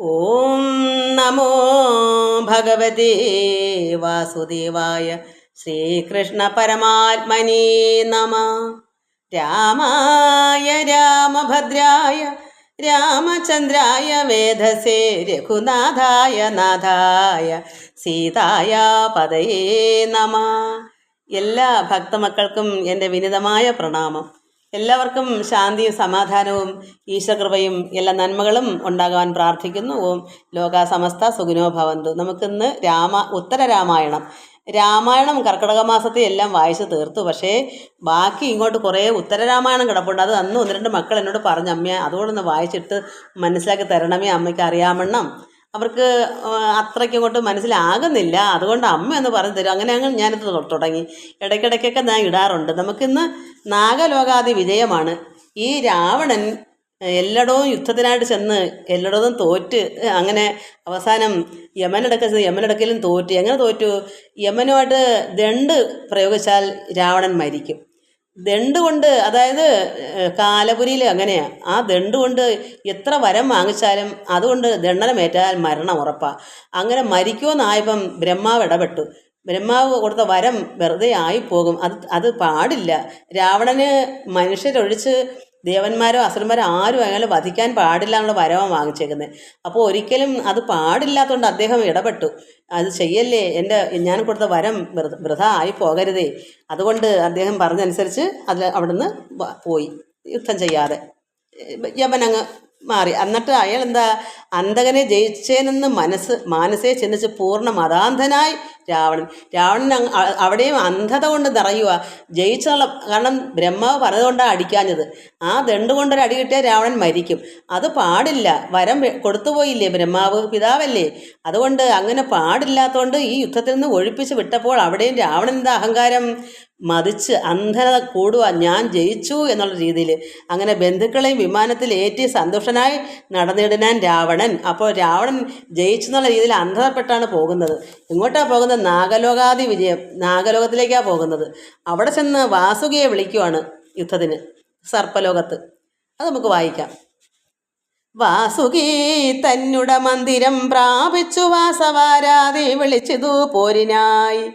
ഓം നമോ ഭഗവതേ വാസുദേവായ ശ്രീകൃഷ്ണ പരമാത്മനേ നമ. രാമായ രാമഭദ്രായ രാമചന്ദ്രായ വേദസേ രഘുനാഥായ നാഥായ സീതായ പദയേ നമ. എല്ലാ ഭക്തമക്കൾക്കും എന്റെ വിനിതമായ പ്രണാമം. എല്ലാവർക്കും ശാന്തിയും സമാധാനവും ഈശ്വരകൃപയും എല്ലാ നന്മകളും ഉണ്ടാകാൻ പ്രാർത്ഥിക്കുന്നു. ഓം ലോക സമസ്ത സുഖിനോ ഭവന്തു. നമുക്കിന്ന് രാമ ഉത്തര രാമായണം. രാമായണം കർക്കിടക മാസത്തെ എല്ലാം വായിച്ച് തീർത്തു. പക്ഷേ ബാക്കി ഇങ്ങോട്ട് കുറേ ഉത്തര രാമായണം കിടപ്പുണ്ട്. അത് അന്ന് ഒന്ന് രണ്ട് മക്കൾ എന്നോട് പറഞ്ഞു അമ്മയെ അതുകൊണ്ടൊന്ന് വായിച്ചിട്ട് മനസ്സിലാക്കി തരണമേ അമ്മയ്ക്ക് അറിയാമണ്ണം. അവർക്ക് അത്രയ്ക്കങ്ങോട്ട് മനസ്സിലാകുന്നില്ല. അതുകൊണ്ട് അമ്മ എന്ന് പറഞ്ഞു തരും. അങ്ങനെ അങ്ങ് ഞാനിത് തുടങ്ങി. ഇടയ്ക്കിടയ്ക്കൊക്കെ ഞാൻ ഇടാറുണ്ട്. നമുക്കിന്ന് നാഗലോകാദി വിജയമാണ്. ഈ രാവണൻ എല്ലായിടവും യുദ്ധത്തിനായിട്ട് ചെന്ന് എല്ലായിടത്തും തോറ്റ് അങ്ങനെ അവസാനം യമനടക്ക യമനടക്കലും തോറ്റ്. എങ്ങനെ തോറ്റു? യമനുമായിട്ട് ദണ്ട് പ്രയോഗിച്ചാൽ രാവണൻ മരിക്കും. ദണ്ട് കൊണ്ട് അതായത് കാലപുരിയിൽ അങ്ങനെയാണ് ആ ദണ്ട് കൊണ്ട് എത്ര വരം വാങ്ങിച്ചാലും അതുകൊണ്ട് ദണ്ഡനമേറ്റാൽ മരണം ഉറപ്പാണ് അങ്ങനെ മരിക്കുമെന്നായപ്പം ബ്രഹ്മാവ് ഇടപെട്ടു. ബ്രഹ്മാവ് കൊടുത്ത വരം വെറുതെ ആയിപ്പോകും. അത് അത് പാടില്ല. രാവണന് മനുഷ്യരൊഴിച്ച് ദേവന്മാരോ അസുരന്മാരോ ആരും അയാളെ വധിക്കാൻ പാടില്ല എന്നുള്ള വരവാണ് വാങ്ങിച്ചേക്കുന്നത്. അപ്പോൾ ഒരിക്കലും അത് പാടില്ലാത്തതുകൊണ്ട് അദ്ദേഹം ഇടപെട്ടു. അത് ചെയ്യല്ലേ? എന്റെ ഞാൻ കൊടുത്ത വരം വൃഥ ആയി പോകരുതേ. അതുകൊണ്ട് അദ്ദേഹം പറഞ്ഞനുസരിച്ച് അതിൽ അവിടുന്ന് പോയി. യുദ്ധം ചെയ്യാതെ. യവൻ അങ്ങ് മാറി. എന്നിട്ട് അയാൾ എന്താ? അന്തകനെ ജയിച്ചേനെന്ന് മനസ്സ് മാനസേ ചിന്തിച്ച് പൂർണ മതാന്ധനായി രാവണൻ. രാവണൻ അവിടെയും അന്ധത കൊണ്ട് നിറയുക ജയിച്ചുള്ള കാരണം ബ്രഹ്മാവ് പറഞ്ഞതുകൊണ്ടാണ് അടിക്കാഞ്ഞത്. ആ ദണ്ട് കൊണ്ടൊരു അടി കിട്ടിയാൽ രാവണൻ മരിക്കും. അത് പാടില്ല. വരം കൊടുത്തു കൊടുത്തുപോയില്ലേ ബ്രഹ്മാവ്? പിതാവല്ലേ? അതുകൊണ്ട് അങ്ങനെ പാടില്ലാത്തതുകൊണ്ട് ഈ യുദ്ധത്തിൽ നിന്ന് ഒഴിപ്പിച്ച് വിട്ടപ്പോൾ അവിടെയും എന്താ അഹങ്കാരം? മതിച്ച് അന്ധത കൂടുക ഞാൻ ജയിച്ചു എന്നുള്ള രീതിയിൽ അങ്ങനെ ബന്ധുക്കളെയും വിമാനത്തിൽ ഏറ്റി സന്തുഷ്ടനായി നടന്നിടുന്ന രാവണൻ. അപ്പോൾ രാവണൻ ജയിച്ചു എന്നുള്ള രീതിയിൽ അന്ധതപ്പെട്ടാണ് പോകുന്നത്. എങ്ങോട്ടാണ് പോകുന്നത്? നാഗലോകാദി വിജയം നാഗലോകത്തിലേക്കാണ് പോകുന്നത്. അവിടെ ചെന്ന് വാസുകിയെ വിളിക്കുവാണ് യുദ്ധത്തിന് സർപ്പലോകത്ത്. അത് നമുക്ക് വായിക്കാം. വാസുകി തന്നുട മന്ദിരം പ്രാപിച്ചു വാസവാരാതി വിളിച്ചതു പോരിനായി.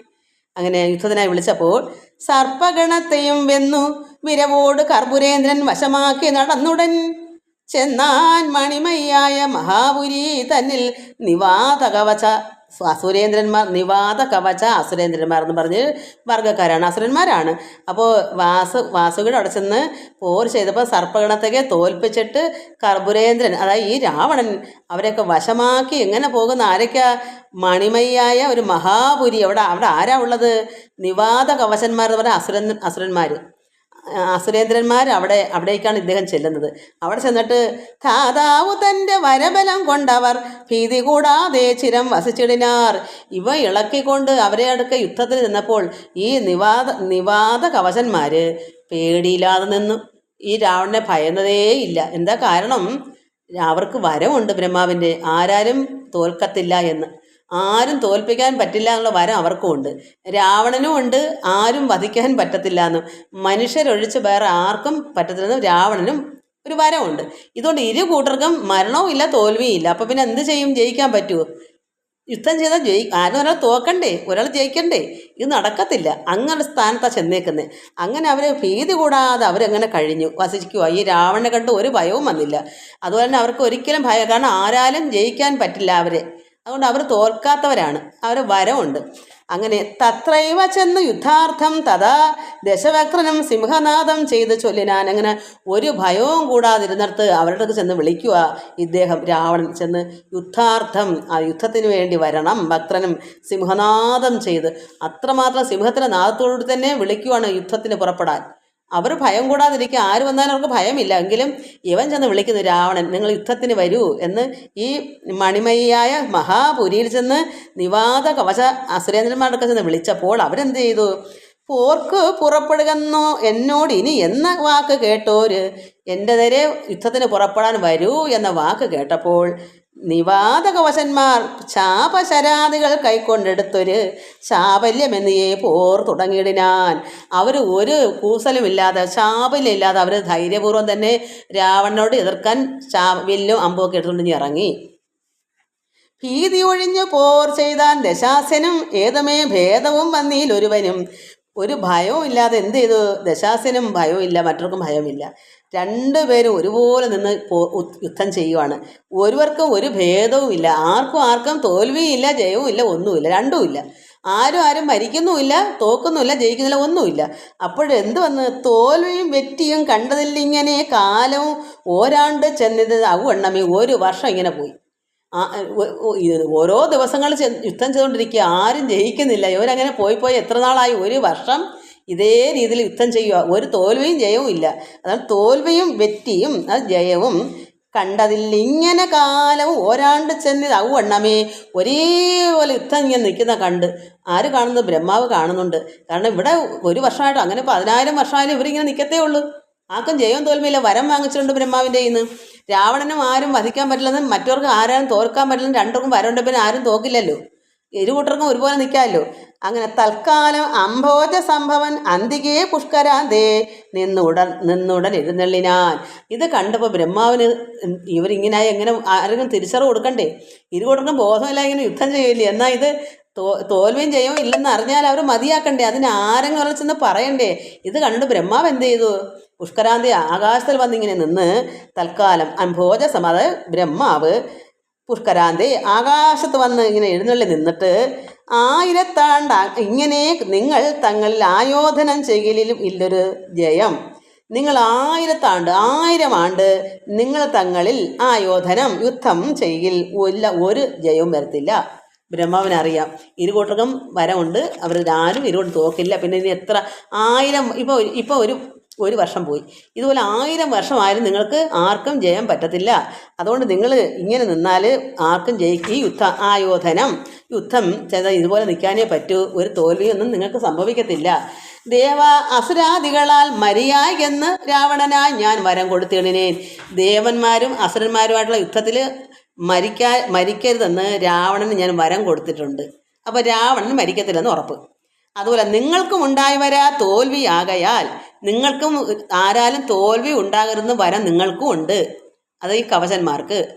അങ്ങനെ യുദ്ധത്തിനായി വിളിച്ചപ്പോൾ സർപ്പഗണത്തെയും വെന്നു വിരവോട് കർപുരേന്ദ്രൻ വശമാക്കി നടന്നുടൻ. ചെന്നാൻ മണിമയ്യായ മഹാപുരി തന്നിൽ നിവാത കവച അസുരേന്ദ്രന്മാർ നിവാത കവച അസുരേന്ദ്രന്മാർ എന്ന് പറഞ്ഞ് വർഗക്കാരാണ് അസുരന്മാരാണ്. അപ്പോൾ വാസു വാസുകിയുടെ അവിടെ ചെന്ന് പോർ ചെയ്തപ്പോൾ സർപ്പഗണത്തേക്ക് തോൽപ്പിച്ചിട്ട് കർപ്പുരേന്ദ്രൻ അതായത് ഈ രാവണൻ അവരെയൊക്കെ വശമാക്കി എങ്ങനെ പോകുന്ന ആരൊക്കെയാ? മണിമയ്യായ ഒരു മഹാപുരി അവിടെ അവിടെ ആരാ ഉള്ളത്? നിവാത കവചന്മാർ എന്ന് പറഞ്ഞാൽ അസുരൻ അസുരന്മാർ അസുരേന്ദ്രന്മാർ അവിടെ അവിടേക്കാണ് ഇദ്ദേഹം ചെല്ലുന്നത്. അവിടെ ചെന്നിട്ട് ധാതാവു തന്റെ വരബലം കൊണ്ടവർ ഭീതി കൂടാതെ ചിരം വസിച്ചിടിനാർ. ഇവ ഇളക്കിക്കൊണ്ട് അവരെ അടുക്ക യുദ്ധത്തിൽ നിന്നപ്പോൾ ഈ നിവാദ നിവാദ കവചന്മാർ പേടിയില്ലാതെ നിന്നു. ഈ രാവണനെ ഭയന്നതേയില്ല എന്താ കാരണം? അവർക്ക് വരമുണ്ട് ബ്രഹ്മാവിന്റെ. ആരാരും തോൽക്കത്തില്ല എന്ന്. ആരും തോൽപ്പിക്കാൻ പറ്റില്ല എന്നുള്ള വരം അവർക്കും ഉണ്ട്. രാവണനും ഉണ്ട്. ആരും വധിക്കാൻ പറ്റത്തില്ല എന്നും. മനുഷ്യരൊഴിച്ച് വേറെ ആർക്കും പറ്റത്തില്ലെന്നും രാവണനും ഒരു വരമുണ്ട് ഇതുകൊണ്ട് ഇരു കൂട്ടർക്കും മരണവും ഇല്ല തോൽവിയും ഇല്ല. അപ്പം പിന്നെ എന്ത് ചെയ്യും? ജയിക്കാൻ പറ്റുമോ യുദ്ധം ചെയ്താൽ ജയി ആരും ഒരാൾ തോക്കണ്ടേ? ഒരാൾ ജയിക്കണ്ടേ? ഇത് നടക്കത്തില്ല. അങ്ങനെ സ്ഥാനത്താണ് ചെന്നേക്കുന്നത് അങ്ങനെ അവരെ ഭീതി കൂടാതെ അവരങ്ങനെ കഴിഞ്ഞു. വസിക്കുക ഈ രാവണനെ കണ്ട് ഒരു ഭയവും വന്നില്ല. അതുപോലെ തന്നെ അവർക്ക് ഒരിക്കലും ഭയം. കാരണം ആരാലും ജയിക്കാൻ പറ്റില്ല അവരെ. അതുകൊണ്ട് അവർ തോൽക്കാത്തവരാണ്. അവർ വരമുണ്ട് അങ്ങനെ തത്രൈവ ചെന്ന് യുദ്ധാർത്ഥം തഥാ ദശവക്രനും സിംഹനാഥം ചെയ്ത് ചൊല്ലിനാൻ അങ്ങനെ ഒരു ഭയവും കൂടാതിരുന്നിടത്ത് അവരുടെ അടുത്ത് ചെന്ന് വിളിക്കുക. ഇദ്ദേഹം രാവണൻ ചെന്ന് യുദ്ധാർത്ഥം ആ യുദ്ധത്തിന് വേണ്ടി വരണം ഭക്തനും സിംഹനാദം ചെയ്ത്. അത്രമാത്രം സിംഹത്തിന്റെ നാദത്തോടുകൂടി തന്നെ വിളിക്കുവാണ് യുദ്ധത്തിന് പുറപ്പെടാൻ. അവർ ഭയം കൂടാതിരിക്കുക ആര് വന്നാലും അവർക്ക് ഭയമില്ല. എങ്കിലും ഇവൻ ചെന്ന് വിളിക്കുന്നു രാവണൻ നിങ്ങൾ യുദ്ധത്തിന് വരൂ എന്ന് ഈ മണിമയ്യായ മഹാപുരിയിൽ ചെന്ന് നിവാദ കവച അസുരേന്ദ്രന്മാരുടെ ചെന്ന് വിളിച്ചപ്പോൾ അവരെന്ത് ചെയ്തു? പോർക്ക് പുറപ്പെടുകന്നോ എന്നോട് ഇനി എന്ന വാക്ക് കേട്ടോര്? എന്റെ നേരെ യുദ്ധത്തിന് പുറപ്പെടാൻ വരൂ എന്ന വാക്ക് കേട്ടപ്പോൾ നിവാത കവചന്മാർ ശാപശരാദികൾ കൈക്കൊണ്ടെടുത്തൊരു ശാപല്യമെന്നിയേ പോർ തുടങ്ങിയിടിനാൻ അവർ ഒരു കൂസലുമില്ലാതെ ശാപല്യമില്ലാതെ അവർ ധൈര്യപൂർവം തന്നെ രാവണനോട് എതിർക്കാൻ ശാ വില്ലും അമ്പുമൊക്കെ എടുത്തുകൊണ്ട് ഇറങ്ങി. ഭീതി ഒഴിഞ്ഞു പോർ ചെയ്താൻ ദശാസനും ഏതമേ ഭേദവും വന്നീലൊരുവനും ഒരു ഭയവും ഇല്ലാതെ എന്ത് ചെയ്തു? ദശാസനും ഭയവും ഇല്ല മറ്റവർക്കും ഭയമില്ല രണ്ടുപേരും ഒരുപോലെ നിന്ന് യുദ്ധം ചെയ്യുവാണ്. ഒരുവർക്കും ഒരു ഭേദവും ഇല്ല ആർക്കും ആർക്കും തോൽവിയും ഇല്ല ജയവും ഇല്ല ഒന്നുമില്ല രണ്ടുമില്ല. ആരും ആരും മരിക്കുന്നുമില്ല തോക്കുന്നുമില്ല ജയിക്കുന്നില്ല ഒന്നുമില്ല. അപ്പോഴെന്ത് വന്ന്? തോൽവിയും വെറ്റിയും കണ്ടതില്ലിങ്ങനെ കാലവും ഓരാണ്ട് ചെന്നത് അവണ്ണമേ ഒരു വർഷം ഇങ്ങനെ പോയി. ഓരോ ദിവസങ്ങൾ യുദ്ധം ചെയ്തുകൊണ്ടിരിക്കുക. ആരും ജയിക്കുന്നില്ല. ഇവരങ്ങനെ പോയി പോയി എത്ര നാളായി? ഒരു വർഷം ഇതേ രീതിയിൽ യുദ്ധം ചെയ്യുക. ഒരു തോൽവിയും ജയവും ഇല്ല. അതാണ് തോൽവിയും വെറ്റിയും അത് ജയവും കണ്ടതിൽ ഇങ്ങനെ കാലവും ഓരാണ്ട് ചെന്ന് അവണ്ണമേ ഒരേപോലെ യുദ്ധം ഇങ്ങനെ നിൽക്കുന്ന കണ്ട് ആര് കാണുന്നത് ബ്രഹ്മാവ് കാണുന്നുണ്ട്. കാരണം ഇവിടെ ഒരു വർഷമായിട്ട് അങ്ങനെ പതിനായിരം വർഷമായാലും ഇവരിങ്ങനെ നിൽക്കത്തേ ഉള്ളൂ. ആർക്കും ജയവും തോൽവിയില്ല വരം വാങ്ങിച്ചിട്ടുണ്ട് ബ്രഹ്മാവിന്റെ ഇന്ന് രാവണനും ആരും വധിക്കാൻ പറ്റില്ലെന്നും മറ്റവർക്ക് ആരും തോൽക്കാൻ പറ്റില്ലെന്നും രണ്ടുപേർക്കും വരമുണ്ട് പിന്നെ ആരും തോക്കില്ലല്ലോ. ഇരു കൂട്ടർക്കും ഒരുപോലെ നിൽക്കാമല്ലോ അങ്ങനെ തൽക്കാലം അംഭോജ സംഭവൻ അന്തികേ പുഷ്കരാന്തേ നിന്നുടൻ നിന്നുടൻ എഴുന്നള്ളിനാൻ. ഇത് കണ്ടപ്പോൾ ബ്രഹ്മാവിന് ഇവരിങ്ങനെ എങ്ങനെ ആരെങ്കിലും തിരിച്ചറിവ് കൊടുക്കണ്ടേ? ഇരു കൂട്ടർക്കും ബോധമില്ല ഇങ്ങനെ യുദ്ധം ചെയ്യില്ലേ? എന്നാൽ ഇത് തോ തോൽവിയും ചെയ്യോ ഇല്ലെന്ന് അറിഞ്ഞാൽ അവർ മതിയാക്കണ്ടേ? അതിന് ആരെങ്കിലും അവിടെ ചെന്ന് പറയണ്ടേ? ഇത് കണ്ട് ബ്രഹ്മാവ് എന്ത് ചെയ്തു? പുഷ്കരാന്തി ആകാശത്തിൽ വന്നിങ്ങനെ നിന്ന് തൽക്കാലം അനുഭോജ സമ അത് ബ്രഹ്മാവ് പുഷ്കരാന്തി ആകാശത്ത് വന്ന് ഇങ്ങനെ എഴുന്നള്ളി നിന്നിട്ട് ആയിരത്താണ്ട് ഇങ്ങനെ നിങ്ങൾ തങ്ങളിൽ ആയോധനം ചെയ്യലിലും ഇല്ലൊരു ജയം. നിങ്ങൾ ആയിരത്താണ്ട് ആയിരം ആണ്ട് നിങ്ങൾ തങ്ങളിൽ ആയോധനം യുദ്ധം ചെയ്യിൽ ഇല്ല ഒരു ജയവും വരത്തില്ല. ബ്രഹ്മാവിനറിയാം ഇരുകൂട്ടർക്കും വരമുണ്ട്. അവർ ആരും ഇരുകൊണ്ട് തോക്കില്ല. പിന്നെ ഇനി എത്ര ആയിരം ഇപ്പോൾ ഇപ്പോൾ ഒരു ഒരു വർഷം പോയി. ഇതുപോലെ ആയിരം വർഷമായാലും നിങ്ങൾക്ക് ആർക്കും ജയം പറ്റത്തില്ല. അതുകൊണ്ട് നിങ്ങൾ ഇങ്ങനെ നിന്നാൽ ആർക്കും ജയിക്കും. ഈ യുദ്ധ ആയോധനം യുദ്ധം ചെയ്താൽ ഇതുപോലെ നിൽക്കാനേ പറ്റൂ. ഒരു തോൽവിയൊന്നും നിങ്ങൾക്ക് സംഭവിക്കത്തില്ല. ദേവ അസുരാദികളാൽ മരിയായി എന്ന് രാവണനായി ഞാൻ വരം കൊടുത്തിടിനേൻ ദേവന്മാരും അസുരന്മാരുമായിട്ടുള്ള യുദ്ധത്തിൽ മരിക്കാ മരിക്കരുതെന്ന് രാവണന് ഞാൻ വരം കൊടുത്തിട്ടുണ്ട്. അപ്പോൾ രാവണൻ മരിക്കത്തില്ലെന്ന് ഉറപ്പ്. അതുപോലെ നിങ്ങൾക്കും ഉണ്ടായി വരാ തോൽവിയാകയാൽ നിങ്ങൾക്കും ആരാലും തോൽവി ഉണ്ടാകരുതെന്ന് വരം നിങ്ങൾക്കും ഉണ്ട്. അത് ഈ കവചന്മാർക്ക്.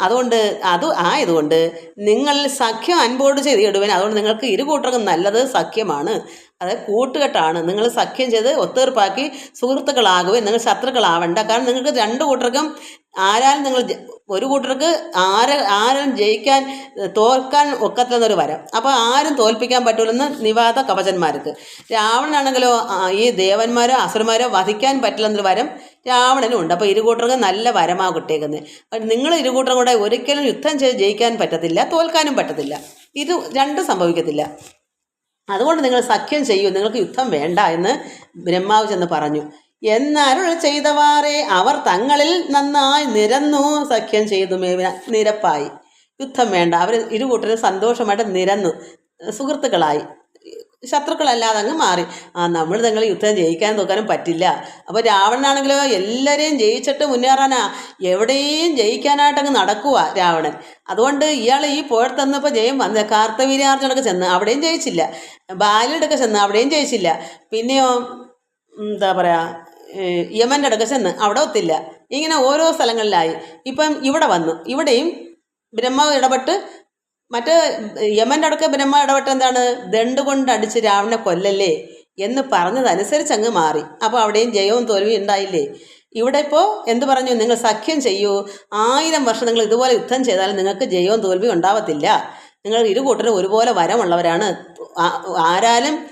അതുകൊണ്ട് അത് ആയതുകൊണ്ട് നിങ്ങൾ സഖ്യം അൻപോട് ചെയ്തിടുവൻ. അതുകൊണ്ട് നിങ്ങൾക്ക് ഇരു കൂട്ടർക്കും നല്ലത് സഖ്യമാണ്. അത് കൂട്ടുകെട്ടാണ്. നിങ്ങൾ സഖ്യം ചെയ്ത് ഒത്തീർപ്പാക്കി സുഹൃത്തുക്കളാകുവൻ. നിങ്ങൾ ശത്രുക്കളാവണ്ട. കാരണം നിങ്ങൾക്ക് രണ്ട് കൂട്ടർക്കും ആരാലും നിങ്ങൾ ഒരു കൂട്ടർക്ക് ആരെ ആരും ജയിക്കാൻ തോൽക്കാൻ ഒക്കത്തില്ലെന്നൊരു വരം. അപ്പോൾ ആരും തോൽപ്പിക്കാൻ പറ്റില്ലെന്ന് നിവാദ കവചന്മാർക്ക്. രാവണനാണെങ്കിലോ ഈ ദേവന്മാരോ അസുരന്മാരോ വധിക്കാൻ പറ്റില്ലെന്നൊരു വരം രാവണനും ഉണ്ട്. അപ്പോൾ ഇരുകൂട്ടർക്ക് നല്ല വരമാണ് കിട്ടിയേക്കുന്നത് നിങ്ങൾ ഇരുകൂട്ടരും കൂടെ ഒരിക്കലും യുദ്ധം ചെയ്ത് ജയിക്കാൻ പറ്റത്തില്ല തോൽക്കാനും പറ്റത്തില്ല. ഇത് രണ്ടും സംഭവിക്കത്തില്ല. അതുകൊണ്ട് നിങ്ങൾ സഖ്യം ചെയ്യൂ നിങ്ങൾക്ക് യുദ്ധം വേണ്ട എന്ന് ബ്രഹ്മാവ് ചെന്ന് പറഞ്ഞു. എന്നരുൾ ചെയ്തവാറെ അവർ തങ്ങളിൽ നന്നായി നിരന്നു. സഖ്യം ചെയ്തു നിരപ്പായി. യുദ്ധം വേണ്ട. അവർ ഇരുകൂട്ടരും സന്തോഷമായിട്ട് നിരന്നു. സുഹൃത്തുക്കളായി. ശത്രുക്കളല്ലാതെ അങ്ങ് മാറി. ആ നമ്മൾ തങ്ങൾ യുദ്ധം ജയിക്കാൻ നോക്കാനും പറ്റില്ല. അപ്പോൾ രാവണനാണെങ്കിലോ എല്ലാവരെയും ജയിച്ചിട്ട് മുന്നേറാനാ. എവിടെയും ജയിക്കാനായിട്ട് അങ്ങ് നടക്കുക രാവണൻ. അതുകൊണ്ട് ഇയാൾ ഈ പോയിടത്തന്നപ്പോൾ ജയം വന്ന കാർത്തവീര്യാർജുനൊക്കെ ചെന്ന് അവിടെയും ജയിച്ചില്ല. ബാലിയുടെയൊക്കെ ചെന്ന് അവിടെയും ജയിച്ചില്ല. പിന്നെയോ എന്താ പറയുക യമന്റെ അടുക്ക ചെന്ന് അവിടെ ഒത്തില്ല. ഇങ്ങനെ ഓരോ സ്ഥലങ്ങളിലായി. ഇപ്പം ഇവിടെ വന്നു ഇവിടെയും ബ്രഹ്മാവ് ഇടപെട്ട് മറ്റ് യമന്റെ അടുക്ക ബ്രഹ്മ ഇടപെട്ട് എന്താണ്? ദണ്ട് കൊണ്ട് അടിച്ച് രാവണെ കൊല്ലല്ലേ എന്ന് പറഞ്ഞതനുസരിച്ച് അങ്ങ് മാറി. അപ്പോൾ അവിടെയും ജയവും തോൽവിയും ഉണ്ടായില്ലേ? ഇവിടെ ഇപ്പോൾ എന്ത് പറഞ്ഞു? നിങ്ങൾ സഖ്യം ചെയ്യൂ. ആയിരം വർഷം നിങ്ങൾ ഇതുപോലെ യുദ്ധം ചെയ്താലും നിങ്ങൾക്ക് ജയവും തോൽവിയും ഉണ്ടാവത്തില്ല. നിങ്ങൾ ഇരു കൂട്ടരും ഒരുപോലെ വരമുള്ളവരാണ്. ആരാലും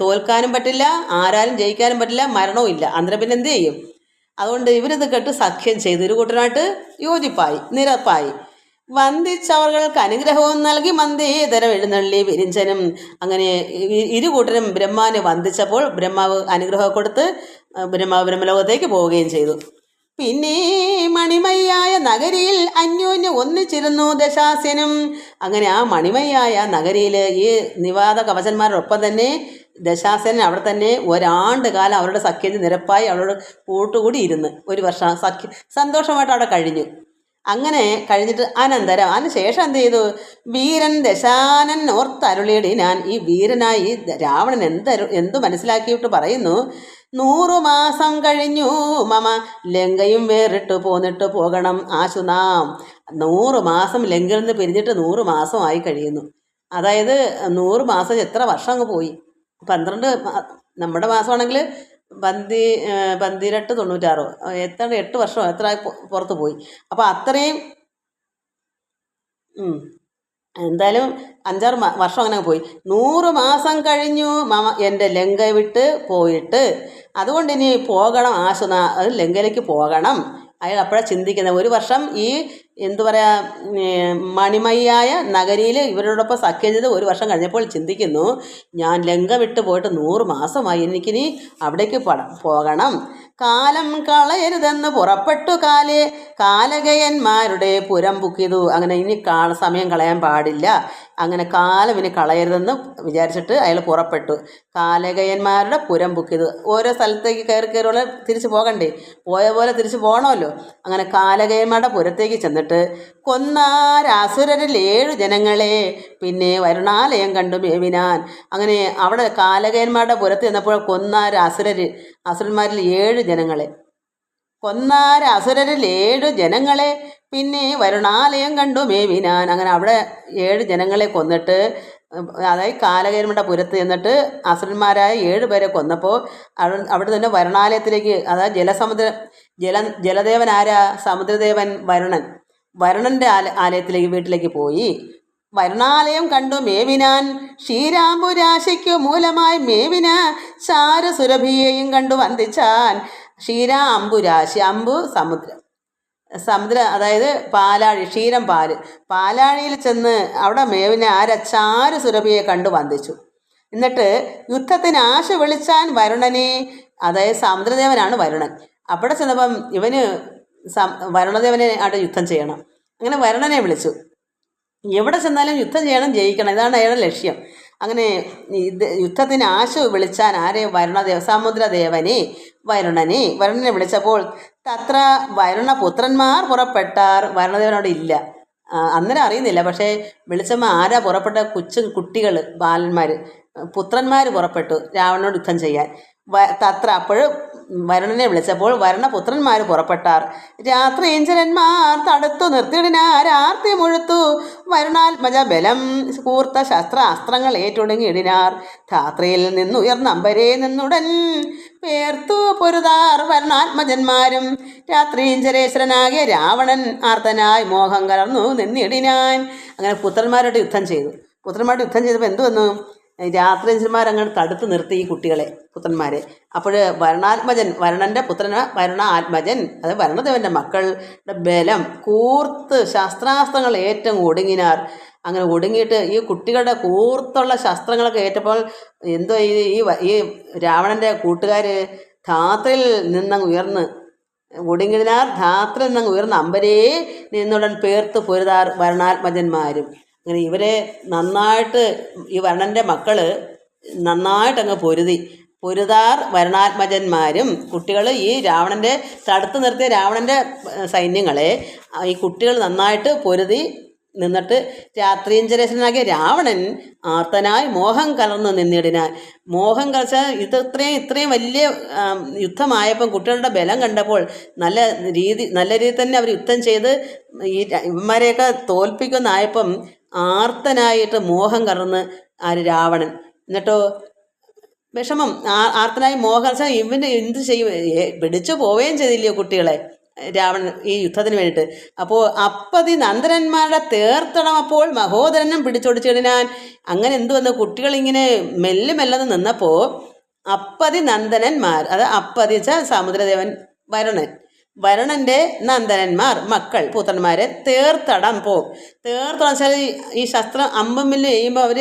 തോൽക്കാനും പറ്റില്ല ആരാലും ജയിക്കാനും പറ്റില്ല മരണവും ഇല്ല. അന്നേരം പിന്നെ എന്ത് ചെയ്യും? അതുകൊണ്ട് ഇവരിത് കേട്ട് സഖ്യം ചെയ്തു. ഒരു കൂട്ടനായിട്ട് യോജിപ്പായി നിരപ്പായി. വന്ദിച്ചവർക്ക് അനുഗ്രഹവും നൽകി മന്ദേതരം എഴുന്നള്ളി വിരിഞ്ചനും. അങ്ങനെ ഇരു കൂട്ടരും ബ്രഹ്മാവിനെ വന്ദിച്ചപ്പോൾ ബ്രഹ്മാവ് അനുഗ്രഹം കൊടുത്ത് ബ്രഹ്മാവ് ബ്രഹ്മലോകത്തേക്ക് പോവുകയും ചെയ്തു. പിന്നെ മണിമയ്യായ നഗരിയിൽ അന്യോന്യം ഒന്നിച്ചിരുന്നു ദശാസ്യനും അങ്ങനെ ആ മണിമയ്യായ നഗരിയിൽ ഈ നിവാദ കവചന്മാരോടൊപ്പം തന്നെ ദശാസനൻ അവിടെ തന്നെ ഒരാണ്ട് കാലം അവരുടെ സഖ്യത്തിൽ നിരപ്പായി അവരോട് കൂട്ടുകൂടി ഇരുന്ന് ഒരു വർഷം സഖ്യ സന്തോഷമായിട്ട് അവിടെ കഴിഞ്ഞു. അങ്ങനെ കഴിഞ്ഞിട്ട് അനന്തരം അതിന് ശേഷം എന്ത് ചെയ്തു? വീരൻ ദശാനൻ ഓർത്തരുളിയടി. ഞാൻ ഈ വീരനായി രാവണൻ എന്തരു എന്ത് മനസ്സിലാക്കിയിട്ട് പറയുന്നു? നൂറു മാസം കഴിഞ്ഞു മമ. ലങ്കയും വേറിട്ട് പോന്നിട്ട് പോകണം ആശുനാം നൂറു മാസം ലങ്കയിൽ നിന്ന് പിരിഞ്ഞിട്ട് നൂറ് മാസമായി കഴിയുന്നു. അതായത് നൂറ് മാസം എത്ര വർഷം അങ്ങ് പോയി? പന്ത്രണ്ട് നമ്മുടെ മാസമാണെങ്കിൽ പന്തി ബന്ദിരട്ട് തൊണ്ണൂറ്റാറ്. എത്ര എട്ട് വർഷമോ എത്ര പുറത്ത് പോയി. അപ്പോൾ അത്രയും എന്തായാലും അഞ്ചാറ് വർഷം അങ്ങനെ പോയി. നൂറ് മാസം കഴിഞ്ഞു മമ എന്റെ ലങ്ക വിട്ട് പോയിട്ട്. അതുകൊണ്ട് ഇനി പോകണം ആശുന ലങ്കയിലേക്ക് പോകണം. അയാൾ അപ്പോഴാണ് ചിന്തിക്കുന്നത്. ഒരു വർഷം ഈ എന്തു പറയാ മണിമയായ നഗരിയിൽ ഇവരോടൊപ്പം സഖ്യം ചെയ്ത് ഒരു വർഷം കഴിഞ്ഞപ്പോൾ ചിന്തിക്കുന്നു ഞാൻ ലങ്ക വിട്ട് പോയിട്ട് നൂറ് മാസമായി എനിക്കിനി അവിടേക്ക് പോകണം. കാലം കളയരുതെന്ന് പുറപ്പെട്ടു കാലേ കാലകയന്മാരുടെ പുരം പുക്കിയതു. അങ്ങനെ ഇനി കാ സമയം കളയാൻ പാടില്ല. അങ്ങനെ കാലം ഇനി കളയരുതെന്ന് വിചാരിച്ചിട്ട് അയാൾ പുറപ്പെട്ടു. കാലകയന്മാരുടെ പുരം ബുക്കിയത് ഓരോ സ്ഥലത്തേക്ക് കയറി കയറി തിരിച്ചു പോകണ്ടേ? പോയ പോലെ തിരിച്ചു പോകണമല്ലോ അങ്ങനെ കാലകയന്മാരുടെ പുരത്തേക്ക് ചെന്നിട്ട് കൊന്നാരാസുരരിൽ ഏഴു ജനങ്ങളെ. പിന്നെ വരുണാലയം കണ്ടു മേവിനാൻ അങ്ങനെ അവിടെ കാലകന്മാരുടെ പുരത്ത് ചെന്നപ്പോൾ കൊന്നാരാസുരര് അസുരന്മാരിൽ ഏഴ് ജനങ്ങളെ. കൊന്നാരാസുരരിൽ ഏഴു ജനങ്ങളെ. പിന്നെ വരുണാലയം കണ്ടു മേവിനാൻ അങ്ങനെ അവിടെ ഏഴ് ജനങ്ങളെ കൊന്നിട്ട് അതായത് കാലകേരമയുടെ പുരത്ത് ചെന്നിട്ട് അസുരന്മാരായ ഏഴ് പേരെ കൊന്നപ്പോൾ അവിടെ അവിടെ തന്നെ വരുണാലയത്തിലേക്ക് അതായത് ജലസമുദ്ര ജല ജലദേവൻ ആരാ? സമുദ്രദേവൻ വരുണൻ. വരുണന്റെ ആല ആലയത്തിലേക്ക് വീട്ടിലേക്ക് പോയി. വരുണാലയം കണ്ടു മേവിനാൻ. ക്ഷീരാംബുരാശിക്കു മൂലമായി മേവിന ചാരുസുരഭിയെയും കണ്ടു വന്ദിച്ചാൻ. ക്ഷീരാംബുരാശി അമ്പു സമുദ്രം. സമുദ്ര അതായത് പാലാഴി ക്ഷീരം പാൽ. പാലാഴിയിൽ ചെന്ന് അവിടെ മേവിന ആര ചാരു സുരഭിയെ കണ്ടു വന്ദിച്ചു. എന്നിട്ട് യുദ്ധത്തിന് ആശ വിളിച്ചാൻ വരുണനെ അതായത് സമുദ്രദേവനാണ് വരുണൻ. അവിടെ ചെന്നപ്പം ഇവന് വരുണദേവനെ ആയിട്ട് യുദ്ധം ചെയ്യണം. അങ്ങനെ വരുണനെ വിളിച്ചു. എവിടെ ചെന്നാലും യുദ്ധം ചെയ്യണം ജയിക്കണം. ഇതാണ് അയാളുടെ ലക്ഷ്യം. അങ്ങനെ ഇത് യുദ്ധത്തിന് ആശു വിളിച്ചാൻ ആരെ? വരുണദേവ സമുദ്രദേവനെ വരുണനെ. വരുണനെ വിളിച്ചപ്പോൾ തത്ര വരുണപുത്രന്മാർ പുറപ്പെട്ടാർ. വരുണദേവനോട് ഇല്ല. അന്നേരം അറിയുന്നില്ല. പക്ഷേ വിളിച്ചപ്പോൾ ആരാ പുറപ്പെട്ട? കൊച്ചു കുട്ടികൾ ബാലന്മാർ പുത്രന്മാർ പുറപ്പെട്ടു രാവണനോട് യുദ്ധം ചെയ്യാൻ. തത്ര അപ്പോൾ വരുണനെ വിളിച്ചപ്പോൾ വരുണപുത്രന്മാർ പുറപ്പെട്ടാർ. രാത്രീഞ്ചരന്മാർ തടുത്തു നിർത്തിയിടിനാർ ആർത്തി മുഴുത്തു. വരുണാത്മജ ബലം കൂർത്ത ശസ്ത്രാസ്ത്രങ്ങൾ ഏറ്റൊടുങ്ങിയിടിനാർ ധാത്രിയിൽ നിന്നുയർന്ന അമ്പരേ നിന്നുടൻ പേർത്തു പൊരുതാർ വരുണാത്മജന്മാരും. രാത്രീഞ്ചരേശ്വരനാകിയ രാവണൻ ആർത്തനായി മോഹം കലർന്നു നിന്നിടിനാൻ അങ്ങനെ പുത്രന്മാരോട് യുദ്ധം ചെയ്തു. പുത്രന്മാരോട് യുദ്ധം ചെയ്തപ്പോൾ എന്തു വന്നു രാത്രീഞ്ചന്മാരങ്ങനെ തടുത്ത് നിർത്തി ഈ കുട്ടികളെ പുത്രന്മാരെ. അപ്പോൾ വരണാത്മജൻ വരണന്റെ പുത്രന വരണ ആത്മജൻ അത് വരണദേവന്റെ മക്കളുടെ ബലം കൂർത്ത് ശസ്ത്രാസ്ത്രങ്ങൾ ഏറ്റവും ഒടുങ്ങിനാർ. അങ്ങനെ ഒടുങ്ങിയിട്ട് ഈ കുട്ടികളുടെ കൂർത്തുള്ള ശസ്ത്രങ്ങളൊക്കെ ഏറ്റപ്പോൾ എന്തോ ഈ ഈ രാവണന്റെ കൂട്ടുകാർ ധാത്രയിൽ നിന്നങ്ങ് ഉയർന്ന് ഒടുങ്ങിനാർ ധാത്രയിൽ നിന്നങ്ങ് ഉയർന്ന് അമ്പരേ നിന്നുടൻ പേർത്ത് പൊരുതാർ വരുണാത്മജന്മാരും. അങ്ങനെ ഇവരെ നന്നായിട്ട് ഈ വർണന്റെ മക്കൾ നന്നായിട്ട് അങ്ങ് പൊരുതി. പൊരുതാർ വരണാത്മജന്മാരും കുട്ടികൾ ഈ രാവണന്റെ തടുത്തു നിർത്തിയ രാവണന്റെ സൈന്യങ്ങളെ ഈ കുട്ടികൾ നന്നായിട്ട് പൊരുതി നിന്നിട്ട് രാത്രീഞ്ചരേശനാകിയ രാവണൻ ആർത്തനായി മോഹം കലർന്നു നിന്നിടിനാൽ മോഹം കലർച്ച ഇത് ഇത്രയും ഇത്രയും വലിയ യുദ്ധമായപ്പം കുട്ടികളുടെ ബലം കണ്ടപ്പോൾ നല്ല രീതി നല്ല രീതിയിൽ തന്നെ അവർ യുദ്ധം ചെയ്ത് ഈ ഇവന്മാരെയൊക്കെ തോൽപ്പിക്കുന്നായപ്പം ആർത്തനായിട്ട് മോഹം കറന്ന് ആര് രാവണൻ. എന്നിട്ടോ വിഷമം. ആർത്തനായി മോഹം ഇവന് എന്ത് ചെയ്യും? പിടിച്ചു പോവുകയും ചെയ്തില്ലയോ കുട്ടികളെ? രാവണൻ ഈ യുദ്ധത്തിന് വേണ്ടിയിട്ട്. അപ്പോൾ അപ്പതി നന്ദനന്മാരുടെ തേർത്തണം അപ്പോൾ മഹോദരനും പിടിച്ചൊടിച്ചിടിനാൻ അങ്ങനെ എന്തു വന്ന്? കുട്ടികളിങ്ങനെ മെല്ലെ മെല്ലെന്ന് നിന്നപ്പോൾ അപ്പതി നന്ദനന്മാർ അത് അപ്പതി വെച്ചാൽ സമുദ്രദേവൻ വരുണൻ. വരുണന്റെ നന്ദനന്മാർ മക്കൾ പുത്രന്മാരെ തേർത്തടം പോകും തേർത്തടം വെച്ചാൽ ഈ- ശസ്ത്രം അമ്പമ്മിൽ ചെയ്യുമ്പോൾ അവർ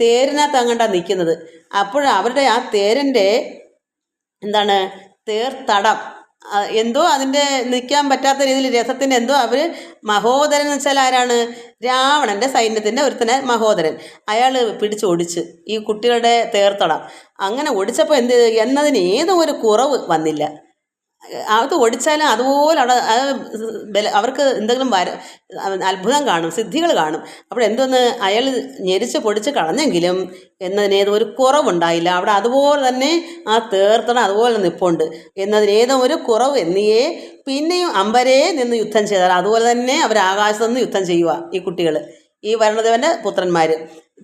തേരിനകത്ത് അങ്ങോട്ടാണ് നിൽക്കുന്നത് അപ്പോൾ അവരുടെ ആ തേരിന്റെ എന്താണ് തേർത്തടം എന്തോ അതിന്റെ നിൽക്കാൻ പറ്റാത്ത രീതിയിൽ രസത്തിന്റെ എന്തോ അവർ മഹോദരൻ എന്ന് വെച്ചാൽ ആരാണ്? രാവണന്റെ സൈന്യത്തിന്റെ ഒരുത്തനെ മഹോദരൻ. അയാൾ പിടിച്ചൊടിച്ച് ഈ കുട്ടികളുടെ തേർത്തടം. അങ്ങനെ ഓടിച്ചപ്പോൾ എന്ത് എന്നതിന് ഏതും ഒരു കുറവ് വന്നില്ല. അത് ഓടിച്ചാലും അതുപോലെ അവിടെ അത് ബല അവർക്ക് എന്തെങ്കിലും വര അത്ഭുതം കാണും സിദ്ധികൾ കാണും. അപ്പോൾ എന്തോന്ന് അയാൾ ഞെരിച്ച് പൊടിച്ച് കളഞ്ഞെങ്കിലും എന്നതിനേതോ ഒരു കുറവുണ്ടായില്ല. അവിടെ അതുപോലെ തന്നെ ആ തേർത്തണം അതുപോലെ നിപ്പുണ്ട്. എന്നതിനേതോ ഒരു കുറവ് എന്നിയേ പിന്നെയും അമ്പരേ നിന്ന് യുദ്ധം ചെയ്താൽ അതുപോലെ തന്നെ അവർ ആകാശത്ത് നിന്ന് യുദ്ധം ചെയ്യുക ഈ കുട്ടികൾ ഈ വരണദേവന്റെ പുത്രന്മാർ.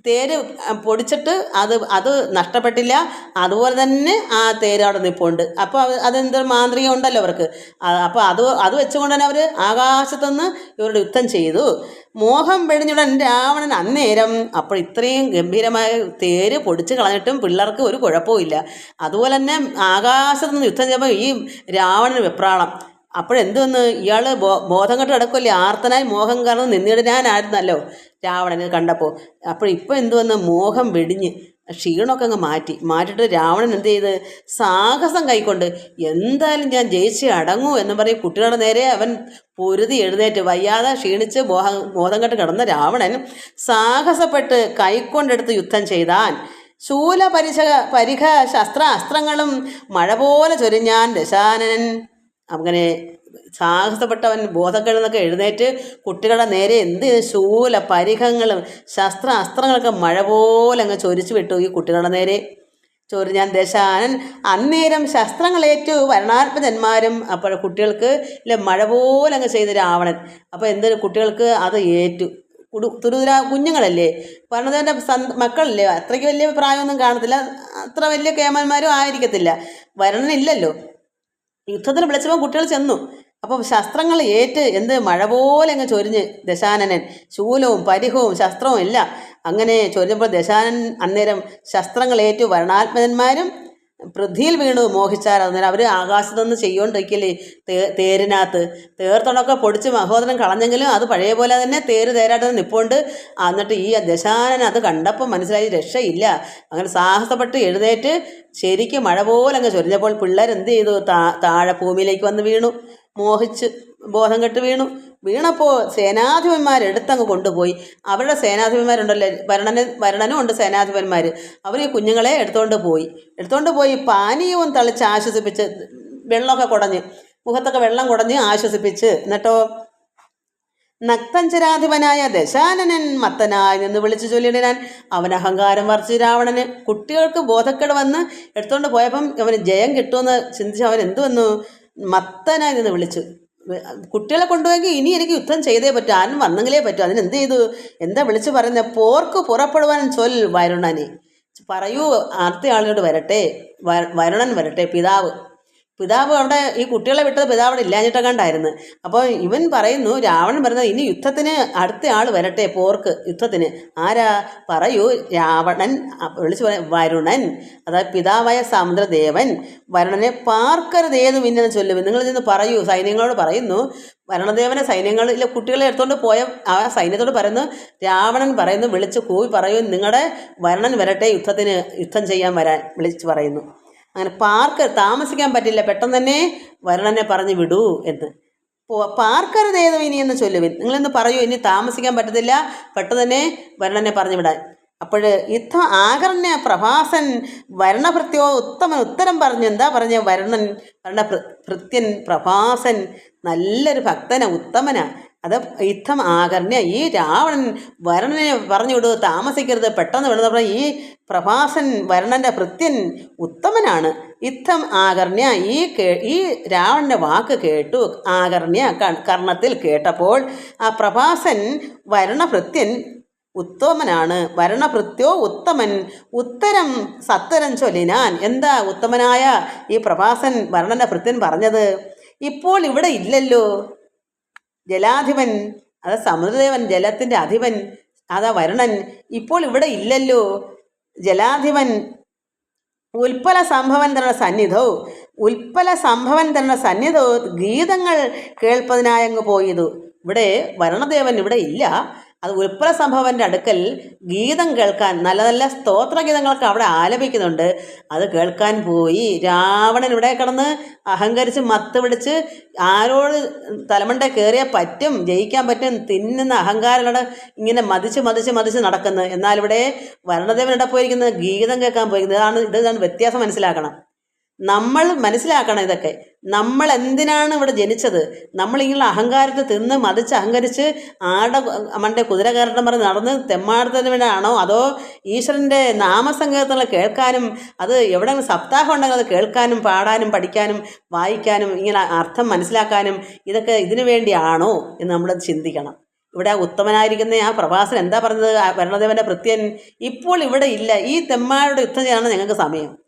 തേര് പൊടിച്ചിട്ട് അത് അത് നഷ്ടപ്പെട്ടില്ല. അതുപോലെ തന്നെ ആ തേര് അവിടെ നിൽപ്പുണ്ട് അപ്പോൾ അത് അതെന്തൊരു മാന്ത്രികം ഉണ്ടല്ലോ അവർക്ക്. അപ്പോൾ അത് അത് വെച്ചുകൊണ്ട് തന്നെ അവർ ആകാശത്തുനിന്ന് ഇവരുടെ യുദ്ധം ചെയ്തു. മോഹം വെടിഞ്ഞുടൻ രാവണൻ അന്നേരം അപ്പോൾ ഇത്രയും ഗംഭീരമായ തേര് പൊടിച്ച് കളഞ്ഞിട്ടും പിള്ളേർക്ക് ഒരു കുഴപ്പമില്ല അതുപോലെ തന്നെ ആകാശത്തുനിന്ന് യുദ്ധം ചെയ്യുമ്പോൾ ഈ രാവണൻ വെപ്രാളം. അപ്പോഴെന്തുവന്ന്? ഇയാൾ ബോ ബോധം കെട്ട് കിടക്കുമല്ലേ ആർത്തനായി മോഹം കാരണം നിന്നിടാനായിരുന്നല്ലോ രാവണന് കണ്ടപ്പോൾ. അപ്പോൾ ഇപ്പോൾ എന്തുവന്ന്? മോഹം വെടിഞ്ഞ് ക്ഷീണമൊക്കെ അങ്ങ് മാറ്റി. മാറ്റിയിട്ട് രാവണൻ എന്ത് ചെയ്ത്? സാഹസം കൈക്കൊണ്ട് എന്തായാലും ഞാൻ ജയിച്ച് അടങ്ങൂ എന്ന് പറയും കുട്ടികളുടെ നേരെ അവൻ പൊരുതി എഴുന്നേറ്റ് വയ്യാതെ ക്ഷീണിച്ച് ബോഹ ബോധം കെട്ട് കിടന്ന രാവണൻ സാഹസപ്പെട്ട് കൈക്കൊണ്ടെടുത്ത് യുദ്ധം ചെയ്താൽ ശൂല പരിശ പരിഹ ശസ്ത്ര അസ്ത്രങ്ങളും മഴ പോലെ ചൊരിഞ്ഞാൻ ദശാനനൻ അങ്ങനെ സാഹസപ്പെട്ടവൻ ബോധക്കെടുന്നൊക്കെ എഴുന്നേറ്റ് കുട്ടികളുടെ നേരെ എന്ത് ശൂല പരിഹങ്ങളും ശസ്ത്ര അസ്ത്രങ്ങളൊക്കെ മഴ പോലെ അങ്ങ് ചൊരിച്ചു വിട്ടു ഈ കുട്ടികളുടെ നേരെ. ചൊരിഞ്ഞാൻ ദശാനൻ അന്നേരം ശസ്ത്രങ്ങളേറ്റു വരണാത്മജന്മാരും അപ്പോൾ കുട്ടികൾക്ക് ഇല്ല മഴ പോലെ അങ്ങ് ചെയ്ത രാവണൻ. അപ്പോൾ എന്ത് കുട്ടികൾക്ക് അത് ഏറ്റു. കുടു തുരുതുര കുഞ്ഞുങ്ങളല്ലേ? പറഞ്ഞതിന്റെ മക്കളല്ലേ? അത്രയ്ക്ക് വലിയ പ്രായമൊന്നും കാണത്തില്ല. അത്ര വലിയ കേമന്മാരും ആയിരിക്കത്തില്ല. വരണനില്ലല്ലോ. യുദ്ധത്തിന് വിളിച്ചപ്പോൾ കുട്ടികൾ ചെന്നു. അപ്പോൾ ശസ്ത്രങ്ങൾ ഏറ്റ് എന്ത് മഴ പോലെ അങ്ങ് ചൊരിഞ്ഞ് ദശാനനൻ. ശൂലവും പരിഹവും ശസ്ത്രവും എല്ലാം അങ്ങനെ ചൊരിഞ്ഞപ്പോൾ ദശാനൻ അന്നേരം ശസ്ത്രങ്ങൾ ഏറ്റു വരണാത്മജന്മാരും പൃഥ്വിയിൽ വീണു മോഹിച്ചാൽ അന്നേരം അവർ ആകാശത്തു നിന്ന് ചെയ്യോണ്ടിരിക്കില്ലേ തേ തേരിനകത്ത്. തേർത്തുണ്ടൊക്കെ പൊടിച്ച് മഹോദരൻ കളഞ്ഞെങ്കിലും അത് പഴയ പോലെ തന്നെ തേര് തേരായിട്ട് നിൽപ്പുണ്ട് എന്നിട്ട് ഈ ദശാനൻ അത് കണ്ടപ്പോൾ മനസ്സിലായി രക്ഷയില്ല. അങ്ങനെ സാഹസപ്പെട്ട് എഴുന്നേറ്റ് ശരിക്കും മഴ പോലെ അങ്ങ് ചൊരിഞ്ഞപ്പോൾ പിള്ളേർ എന്ത് ചെയ്തു? താ താഴെ ഭൂമിയിലേക്ക് വന്ന് വീണു. മോഹിച്ച് ബോധം കെട്ട് വീണു. വീണപ്പോൾ സേനാധിപന്മാരെടുത്തങ്ങ് കൊണ്ടുപോയി. അവരുടെ സേനാധിപന്മാരുണ്ടല്ലോ? ഭരണന് ഭരണനും ഉണ്ട് സേനാധിപന്മാർ അവർ ഈ കുഞ്ഞുങ്ങളെ എടുത്തുകൊണ്ട് പോയി. എടുത്തുകൊണ്ട് പോയി പാനീയവും തളിച്ച് ആശ്വസിപ്പിച്ച് വെള്ളമൊക്കെ കുടഞ്ഞ് മുഖത്തൊക്കെ വെള്ളം കുടഞ്ഞ് ആശ്വസിപ്പിച്ച് എന്നിട്ടോ നക്തഞ്ചരാധിപനായ ദശാനനൻ മത്തനായി നിന്ന് വിളിച്ചു ഞാൻ അവൻ അഹങ്കാരം വർച്ച് രാവണന്. കുട്ടികൾക്ക് ബോധക്കേട് വന്ന് എടുത്തുകൊണ്ട് പോയപ്പം അവന് ജയം കിട്ടുമെന്ന് ചിന്തിച്ച് അവൻ എന്തു വന്നു മത്തനായി നിന്ന് വിളിച്ചു. കുട്ടികളെ കൊണ്ടുപോയെങ്കിൽ ഇനി എനിക്ക് യുദ്ധം ചെയ്തേ പറ്റൂ ആരും വന്നെങ്കിലേ പറ്റൂ. അതിനെന്ത് ചെയ്തു? എന്താ വിളിച്ചു പറയുന്നത് പോർക്ക് പുറപ്പെടുവാൻ ചൊൽ വരുണനെ. പറയൂ അടുത്ത ആളിനോട് വരട്ടെ വരുണൻ വരട്ടെ പിതാവ്. പിതാവ് അവിടെ ഈ കുട്ടികളെ വിട്ടത് പിതാവ് അവിടെ ഇല്ലാഞ്ഞിട്ടങ്ങാണ്ടായിരുന്നു അപ്പോൾ ഇവൻ പറയുന്നു രാവണൻ പറയുന്നത് ഇനി യുദ്ധത്തിന് അടുത്ത ആൾ വരട്ടെ പോർക്ക് യുദ്ധത്തിന്. ആരാ? പറയൂ രാവണൻ വിളിച്ചു പറ വരുണൻ അതായത് പിതാവായ സമുദ്രദേവൻ. വരുണനെ പാർക്കരുതേതു മിന്നെന്ന് ചൊല്ലും നിങ്ങൾ ചെന്ന് പറയൂ സൈന്യങ്ങളോട് പറയുന്നു. വരണദേവനെ സൈന്യങ്ങളിൽ കുട്ടികളെ എടുത്തുകൊണ്ട് പോയ ആ സൈന്യത്തോട് പറയുന്നു രാവണൻ പറയുന്നു വിളിച്ച് കൂവി പറയൂ നിങ്ങളുടെ വരണൻ വരട്ടെ യുദ്ധത്തിന് യുദ്ധം ചെയ്യാൻ വരാൻ വിളിച്ച് പറയുന്നു. അങ്ങനെ പാർക്ക് താമസിക്കാൻ പറ്റില്ല പെട്ടെന്ന് തന്നെ വരണനെ പറഞ്ഞു വിടൂ എന്ന്. പാർക്കരുത് ഏതോ ഇനി എന്ന് ചൊല്ലുവിൻ. നിങ്ങളെന്ന് പറയൂ ഇനി താമസിക്കാൻ പറ്റത്തില്ല പെട്ടെന്ന് തന്നെ വരണനെ പറഞ്ഞു വിടാൻ. അപ്പോൾ ഇത്ത ആകർണ്യ പ്രഭാസൻ വരണഭൃത്യോ ഉത്തമൻ ഉത്തരം പറഞ്ഞു. എന്താ പറഞ്ഞ? വരണൻ വരണ ഭൃത്യൻ പ്രഭാസൻ നല്ലൊരു ഭക്തന ഉത്തമന. അത് യുദ്ധം ആകർണ്യ. ഈ രാവണൻ വരണനെ പറഞ്ഞു വിടൂ താമസിക്കരുത് പെട്ടെന്ന് വിടുന്ന. പറഞ്ഞാൽ ഈ പ്രഭാസൻ വരണന്റെ ഭൃത്യൻ ഉത്തമനാണ്. യുദ്ധം ആകർണ്യ. ഈ കേ ഈ രാവണന്റെ വാക്ക് കേട്ടു ആകർണ്യ കർണത്തിൽ കേട്ടപ്പോൾ ആ പ്രഭാസൻ വരണഭൃത്യൻ ഉത്തമനാണ്. വരണഭൃത്യോ ഉത്തമൻ ഉത്തരം സത്തരം ചൊല്ലിനാൻ. എന്താ ഉത്തമനായ ഈ പ്രഭാസൻ വരണന്റെ ഭൃത്യൻ പറഞ്ഞത്? ഇപ്പോൾ ഇവിടെ ഇല്ലല്ലോ. ജലാധിപൻ അത് സമുദ്രദേവൻ ജലത്തിന്റെ അധിപൻ അതാ വരുണൻ. ഇപ്പോൾ ഇവിടെ ഇല്ലല്ലോ. ജലാധിപൻ ഉൽപ്പല സംഭവൻ തരണ സന്നിധോ ഉൽപ്പല സംഭവൻ തരണ സന്നിധോ ഗീതങ്ങൾ കേൾപ്പതിനായങ്ങ് പോയതു. ഇവിടെ വരണദേവൻ ഇവിടെ ഇല്ല. അത് ഉൽപ്പല സംഭവന്റെ അടുക്കൽ ഗീതം കേൾക്കാൻ നല്ല നല്ല സ്തോത്രഗീതങ്ങളൊക്കെ അവിടെ ആലപിക്കുന്നുണ്ട്. അത് കേൾക്കാൻ പോയി. രാവണൻ ഇവിടെ കിടന്ന് അഹങ്കരിച്ച് മത്ത് പിടിച്ച് ആരോട് തലമണ്ട കയറിയാൽ പറ്റും ജയിക്കാൻ പറ്റും തിന്നുന്ന അഹങ്കാരങ്ങളോട് ഇങ്ങനെ മതിച്ച് മതിച്ച് മതിച്ച് നടക്കുന്നത് എന്നാൽ ഇവിടെ വരണദേവൻ ഇവിടെ പോയിരിക്കുന്നത് ഗീതം കേൾക്കാൻ പോയിരിക്കുന്നത് ഇതാണ് ഇതാണ് വ്യത്യാസം മനസ്സിലാക്കണം. നമ്മൾ മനസ്സിലാക്കണം ഇതൊക്കെ. നമ്മൾ എന്തിനാണ് ഇവിടെ ജനിച്ചത്? നമ്മളിങ്ങനെ അഹങ്കാരത്തെ തിന്ന് മതിച്ച് അഹങ്കരിച്ച് ആടെ മണ്ടെ കുതിര കയറണം പറഞ്ഞ് നടന്ന് തെമ്മാടത്തിന് വേണ്ടിയാണോ? അതോ ഈശ്വരന്റെ നാമസങ്കീർത്തനങ്ങൾ കേൾക്കാനും അത് എവിടെയെങ്കിലും സപ്താഹം ഉണ്ടെങ്കിൽ അത് കേൾക്കാനും പാടാനും പഠിക്കാനും വായിക്കാനും ഇങ്ങനെ അർത്ഥം മനസ്സിലാക്കാനും ഇതൊക്കെ ഇതിനു വേണ്ടിയാണോ എന്ന് നമ്മൾ ചിന്തിക്കണം. ഇവിടെ ഉത്തമനായിരിക്കുന്ന ആ പ്രഭാസൻ എന്താ പറഞ്ഞത്? ഭരണദേവന്റെ ഭൃത്യൻ ഇപ്പോൾ ഇവിടെ ഇല്ല. ഈ തെമ്മാരുടെ യുദ്ധം ചെയ്യാനാണ് ഞങ്ങൾക്ക് സമയം.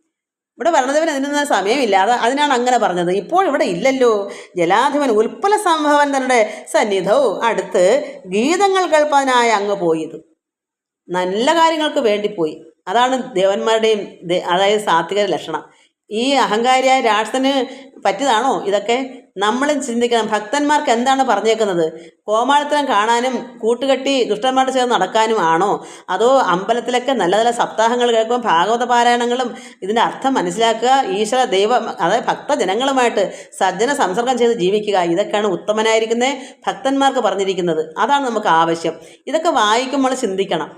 ഇവിടെ ഭരണദേവൻ അതിനൊന്നും സമയമില്ല. അത് അതിനാണ് അങ്ങനെ പറഞ്ഞത്. ഇപ്പോൾ ഇവിടെ ഇല്ലല്ലോ. ജലാധിപൻ ഉൽപ്പല സംഭവൻ തന്റെ സന്നിധവും അടുത്ത് ഗീതങ്ങൾ കേൾപ്പാനായി അങ്ങ് പോയത്. നല്ല കാര്യങ്ങൾക്ക് വേണ്ടി പോയി. അതാണ് ദേവന്മാരുടെയും അതായത് സാത്വിക ലക്ഷണം. ഈ അഹങ്കാരിയായ രാഷ്ട്രന് പറ്റിയതാണോ ഇതൊക്കെ? നമ്മൾ ചിന്തിക്കണം. ഭക്തന്മാർക്ക് എന്താണ് പറഞ്ഞേക്കുന്നത്? കോമാളിത്തരം കാണാനും കൂട്ടുകെട്ടി ദുഷ്ടന്മാരുടെ ചേർന്ന് നടക്കാനും ആണോ? അതോ അമ്പലത്തിലൊക്കെ നല്ല നല്ല സപ്താഹങ്ങൾ കേൾക്കുമ്പോൾ ഭാഗവത പാരായണങ്ങളും ഇതിന്റെ അർത്ഥം മനസ്സിലാക്കുക ഈശ്വര ദൈവ അതായത് ഭക്തജനങ്ങളുമായിട്ട് സജ്ജന സംസർഗം ചെയ്ത് ജീവിക്കുക ഇതൊക്കെയാണ് ഉത്തമനായിരിക്കുന്ന ഭക്തന്മാർക്ക് പറഞ്ഞിരിക്കുന്നത്. അതാണ് നമുക്ക് ആവശ്യം. ഇതൊക്കെ വായിക്കുമ്പോൾ ചിന്തിക്കണം.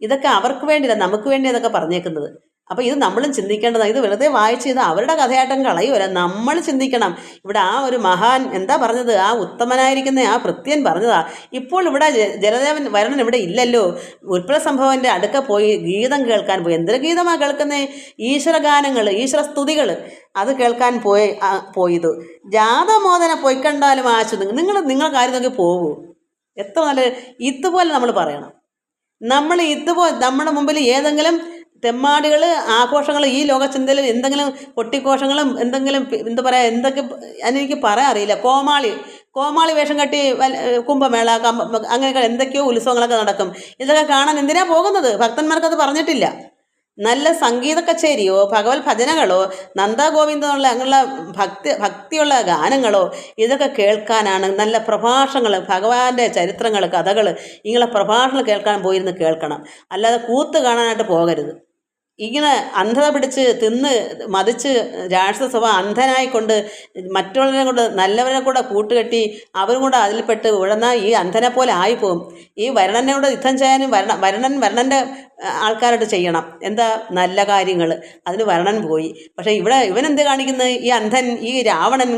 ഇതൊക്കെ അവർക്ക് വേണ്ടിയില്ല നമുക്ക് വേണ്ടി ഇതൊക്കെ പറഞ്ഞേക്കുന്നത്. അപ്പോൾ ഇത് നമ്മളും ചിന്തിക്കേണ്ടതാണ് ഇത് വെറുതെ വായിച്ച് ഇത് അവരുടെ കഥയാട്ടം കളയുമല്ല നമ്മൾ ചിന്തിക്കണം. ഇവിടെ ആ ഒരു മഹാൻ എന്താ പറഞ്ഞത്? ആ ഉത്തമനായിരിക്കുന്ന ആ ഭൃത്യൻ പറഞ്ഞതാ. ഇപ്പോൾ ഇവിടെ ജലദേവൻ വരണൻ ഇവിടെ ഇല്ലല്ലോ. ഉൽപ്പല സംഭവന്റെ അടുക്ക പോയി ഗീതം കേൾക്കാൻ പോയി. എന്തൊരു ഗീതമാണ് കേൾക്കുന്നത് ഈശ്വരഗാനങ്ങൾ ഈശ്വരസ്തുതികൾ അത് കേൾക്കാൻ പോയി പോയത്. ജാതമോദന കണ്ടാലും ആശു നിങ്ങൾ നിങ്ങൾ കാര്യം നോക്കി പോകൂ. എത്ര നല്ല ഇതുപോലെ നമ്മൾ പറയണം. നമ്മൾ ഇതുപോലെ നമ്മുടെ മുമ്പിൽ ഏതെങ്കിലും തെമ്മാടികൾ ആഘോഷങ്ങൾ ഈ ലോകചിന്തയിൽ എന്തെങ്കിലും പൊട്ടിഘോഷങ്ങളും എന്തെങ്കിലും എന്താ പറയുക എന്തൊക്കെ അതെനിക്ക് പറയാൻ അറിയില്ല. കോമാളി കോമാളി വേഷം കെട്ടി കുംഭമേള കമ്പ അങ്ങനെയൊക്കെ എന്തൊക്കെയോ ഉത്സവങ്ങളൊക്കെ നടക്കും. ഇതൊക്കെ കാണാൻ എന്തിനാ പോകുന്നത്? ഭക്തന്മാർക്കത് പറഞ്ഞിട്ടില്ല. നല്ല സംഗീത കച്ചേരിയോ ഭഗവത് ഭജനകളോ നന്ദഗോവിന്ദമുള്ള അങ്ങനെയുള്ള ഭക്തി ഭക്തിയുള്ള ഗാനങ്ങളോ ഇതൊക്കെ കേൾക്കാനാണ് നല്ല പ്രഭാഷണങ്ങൾ ഭഗവാന്റെ ചരിത്രങ്ങൾ കഥകൾ ഇങ്ങനെ പ്രഭാഷണങ്ങൾ കേൾക്കാൻ പോയിരുന്ന് കേൾക്കണം. അല്ലാതെ കൂത്ത് കാണാനായിട്ട് പോകരുത്. ഇങ്ങനെ അന്ധത പിടിച്ച് തിന്ന് മതിച്ച് രാക്ഷസഭ അന്ധനായിക്കൊണ്ട് മറ്റുള്ളവരെ കൊണ്ട് നല്ലവരെ കൂടെ കൂട്ടുകെട്ടി അവരും കൂടെ അതിൽപ്പെട്ട് ഉഴന്ന ഈ അന്ധനെ പോലെ ആയിപ്പോവും. ഈ വരണനോട് യുദ്ധം ചെയ്യാനും വരണ വരണൻ വരണന്റെ ആൾക്കാരോട് ചെയ്യണം. എന്താ? നല്ല കാര്യങ്ങൾ അതിന് വരണൻ പോയി. പക്ഷേ ഇവിടെ ഇവനെന്ത് കാണിക്കുന്നത് ഈ അന്ധൻ ഈ രാവണൻ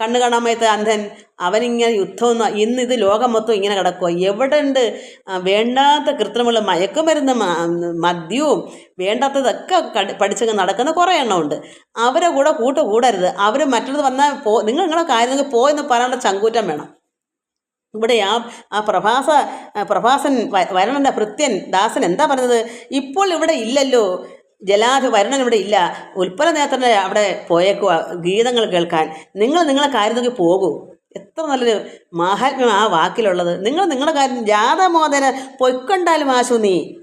കണ്ണ് കാണാൻ അന്ധൻ അവനിങ്ങനെ യുദ്ധം ഇന്ന് ഇത് ലോകം മൊത്തം ഇങ്ങനെ കിടക്കുക എവിടെ ഉണ്ട് വേണ്ടാത്ത കൃത്രിമുള്ള മയക്കുമരുന്ന് മദ്യവും വേണ്ടാത്തതൊക്കെ പഠിച്ചങ്ങ് നടക്കുന്ന കുറേ എണ്ണമുണ്ട് അവരെ കൂടെ കൂട്ട് കൂടരുത്. അവർ മറ്റുള്ളത് വന്നാൽ പോ നിങ്ങൾ നിങ്ങളുടെ കാര്യം പോയെന്ന് പറയാനുള്ള ചങ്കൂറ്റം വേണം. ഇവിടെ ആ ആ പ്രഭാസ പ്രഭാസൻ വരണന്റെ ഭൃത്യൻ ദാസൻ എന്താ പറഞ്ഞത്? ഇപ്പോൾ ഇവിടെ ഇല്ലല്ലോ. ജലാധ വരുണൻ ഇവിടെ ഇല്ല. ഉൽപ്പല നേത്രനെ അവിടെ പോയേക്കുക ഗീതങ്ങൾ കേൾക്കാൻ. നിങ്ങൾ നിങ്ങളെ കാര്യം നോക്കി പോകൂ. എത്ര നല്ലൊരു മാഹാത്മ്യം ആ വാക്കിലുള്ളത്. നിങ്ങൾ നിങ്ങളുടെ കാര്യം ജാതമോദന പൊയ്ക്കൊണ്ടാലും ആശു നീ.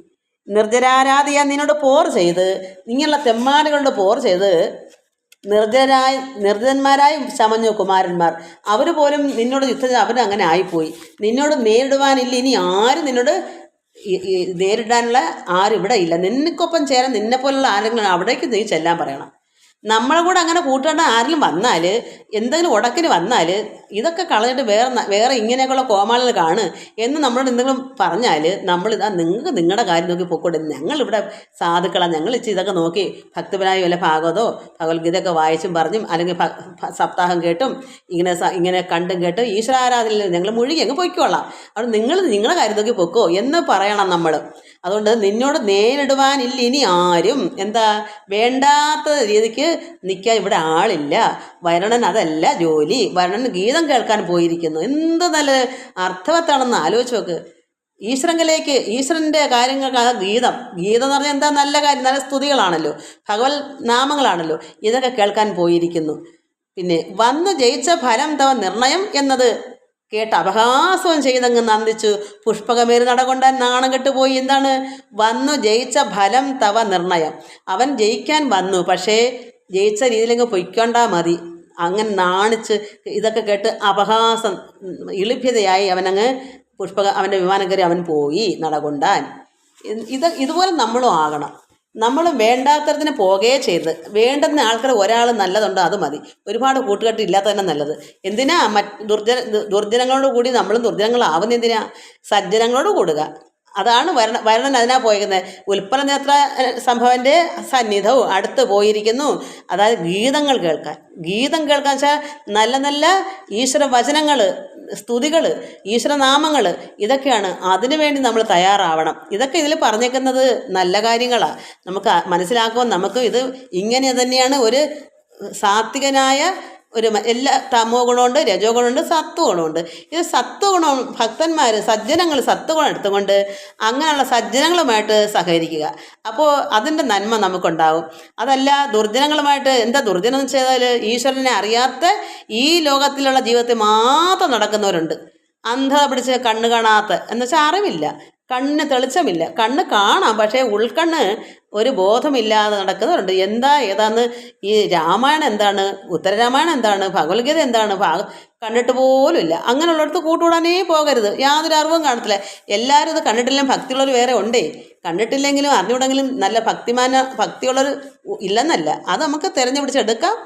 നിർജരാരാധിയ നിന്നോട് പോർ ചെയ്ത്. ഇങ്ങനെയുള്ള തെമ്മാടുകളുടെ പോർ ചെയ്ത് നിർജരായ നിർജന്മാരായി ചമഞ്ഞു കുമാരന്മാർ. അവർ പോലും നിന്നോട് യുദ്ധം അവരങ്ങനെ അങ്ങനെ ആയിപ്പോയി. നിന്നോട് നേരിടുവാനില്ല ഇനി ആരും നിന്നോട് നേരിടാനുള്ള ആരും ഇവിടെ ഇല്ല. നിനക്കൊപ്പം ചേരാൻ നിന്നെ പോലുള്ള ആരെങ്കിലും അവിടേക്ക് നീ ചെല്ലാൻ പറയണം. നമ്മളെ കൂടെ അങ്ങനെ കൂട്ടേണ്ട ആരെങ്കിലും വന്നാൽ എന്തെങ്കിലും ഉടക്കിന് വന്നാൽ ഇതൊക്കെ കളഞ്ഞിട്ട് വേറെ വേറെ ഇങ്ങനെയൊക്കെയുള്ള കോമാളികൾ കാണ് എന്ന് നമ്മളോട് എന്തെങ്കിലും പറഞ്ഞാൽ നമ്മൾ ഇതാ നിങ്ങൾക്ക് നിങ്ങളുടെ കാര്യം നോക്കി പൊക്കോട്ടെ. ഞങ്ങളിവിടെ സാധുക്കളാണ് ഞങ്ങൾ ഇതൊക്കെ നോക്കി ഭക്തപരായ വല്ല ഭാഗവതോ ഭഗവത്ഗീതയൊക്കെ വായിച്ചും പറഞ്ഞും അല്ലെങ്കിൽ സപ്താഹം കേട്ടും ഇങ്ങനെ ഇങ്ങനെ കണ്ടും കേട്ടും ഈശ്വരാരാധനയിൽ ഞങ്ങൾ മുഴുകി അങ്ങ് പൊയ്ക്കോളാം അവിടെ നിങ്ങൾ നിങ്ങളുടെ കാര്യം നോക്കി പൊക്കോ എന്ന് പറയണം നമ്മൾ അതുകൊണ്ട് നിന്നോട് നേരിടുവാനില്ല ഇനി ആരും. എന്താ? വേണ്ടാത്ത രീതിക്ക് നിൽക്കാൻ ഇവിടെ ആളില്ല. വരണൻ അതല്ല ജോലി. വരണൻ ഗീതം കേൾക്കാൻ പോയിരിക്കുന്നു. എന്ത് നല്ല അർത്ഥവത്താണെന്ന് ആലോചിച്ച് നോക്ക്. ഈശ്വരങ്കലേക്ക് ഈശ്വരന്റെ കാര്യങ്ങൾക്ക് ആ ഗീതം. ഗീതം എന്ന് പറഞ്ഞാൽ എന്താ നല്ല കാര്യം? നല്ല സ്തുതികളാണല്ലോ. ഭഗവത് നാമങ്ങളാണല്ലോ. ഇതൊക്കെ കേൾക്കാൻ പോയിരിക്കുന്നു. പിന്നെ വന്ന് ജയിച്ച ഫലം തവ നിർണയം എന്നത് കേട്ട് അപഹാസവും ചെയ്തങ്ങ് നന്ദിച്ചു. പുഷ്പകമേറി നടകൊണ്ടാൻ നാണം കെട്ടുപോയി. എന്താണ്? വന്നു ജയിച്ച ഫലം തവ നിർണയം. അവൻ ജയിക്കാൻ വന്നു. പക്ഷേ ജയിച്ച രീതിയിലങ്ങ് പൊയ്ക്കൊണ്ടാൽ മതി. അങ്ങനെ നാണിച്ച് ഇതൊക്കെ കേട്ട് അപഹാസം ഇളിഭ്യതയായി അവനങ്ങ് പുഷ്പക അവന്റെ വിമാനം കയറി അവൻ പോയി നടകൊണ്ടാൻ. ഇത് ഇത് ഇതുപോലെ നമ്മളും ആകണം. നമ്മൾ വേണ്ടാത്തരത്തിന് പോകേ ചെയ്ത്. വേണ്ടുന്ന ആൾക്കാർ ഒരാൾ നല്ലതുണ്ടോ അത് മതി. ഒരുപാട് കൂട്ടുകെട്ട് ഇല്ലാത്തതന്നെ നല്ലത്. എന്തിനാ മറ്റ് ദുർജന ദുർജനങ്ങളോട് കൂടി നമ്മളും ദുർജനങ്ങളാവുന്ന എന്തിനാ? സജ്ജനങ്ങളോട് കൂടുക. അതാണ് വരണ വരണൻ അതിനാ പോയിരിക്കുന്നത് ഉൽപ്പല നേത്ര സംഭവന്റെ സന്നിധവും അടുത്ത് പോയിരിക്കുന്നു. അതായത് ഗീതങ്ങൾ കേൾക്കാൻ. ഗീതം കേൾക്കാൻ വെച്ചാൽ നല്ല നല്ല ഈശ്വര വചനങ്ങൾ സ്തുതികൾ ഈശ്വരനാമങ്ങൾ ഇതൊക്കെയാണ് അതിനു വേണ്ടി നമ്മൾ തയ്യാറാവണം. ഇതൊക്കെ ഇതിൽ പറഞ്ഞേക്കുന്നത് നല്ല കാര്യങ്ങളാണ് നമുക്ക് മനസ്സിലാക്കുമ്പോൾ നമുക്ക് ഇത് ഇങ്ങനെ തന്നെയാണ് ഒരു സാത്വികനായ ഒരു എല്ലാ തമോ ഗുണമുണ്ട് രജോ ഗുണമുണ്ട് സത്വ ഗുണമുണ്ട്. ഇത് സത്വഗുണം ഭക്തന്മാർ സജ്ജനങ്ങൾ സത്വഗുണം എടുത്തുകൊണ്ട് അങ്ങനെയുള്ള സജ്ജനങ്ങളുമായിട്ട് സഹകരിക്കുക. അപ്പോൾ അതിന്റെ നന്മ നമുക്കുണ്ടാവും. അതല്ല ദുർജനങ്ങളുമായിട്ട് എന്താ ദുർജനം എന്ന് വെച്ചാൽ ഈശ്വരനെ അറിയാത്ത ഈ ലോകത്തിലുള്ള ജീവിതത്തിൽ മാത്രം നടക്കുന്നവരുണ്ട്. അന്ധത പിടിച്ച് കണ്ണ് കാണാത്ത എന്നുവെച്ചാൽ അറിവില്ല. കണ്ണിന് തെളിച്ചമില്ല. കണ്ണ് കാണാം പക്ഷേ ഉൾക്കണ്ണ് ഒരു ബോധമില്ലാതെ നടക്കുന്നവരുണ്ട്. എന്താ ഏതാന്ന്? ഈ രാമായണം എന്താണ്? ഉത്തരരാമായണം എന്താണ്? ഭഗവത്ഗീത എന്താണ്? ഭാഗ കണ്ടിട്ട് പോലും ഇല്ല. അങ്ങനെയുള്ളിടത്ത് കൂട്ടുകൂടാനേ പോകരുത്. യാതൊരു അറിവും കാണത്തില്ല. എല്ലാവരും ഇത് കണ്ടിട്ടില്ലെങ്കിൽ ഭക്തിയുള്ളവർ വേറെ ഉണ്ടേ. കണ്ടിട്ടില്ലെങ്കിലും അറിഞ്ഞുകൂടെങ്കിലും നല്ല ഭക്തിമാന ഭക്തിയുള്ളവർ ഇല്ലെന്നല്ല. അത് നമുക്ക് തിരഞ്ഞുപിടിച്ചെടുക്കാം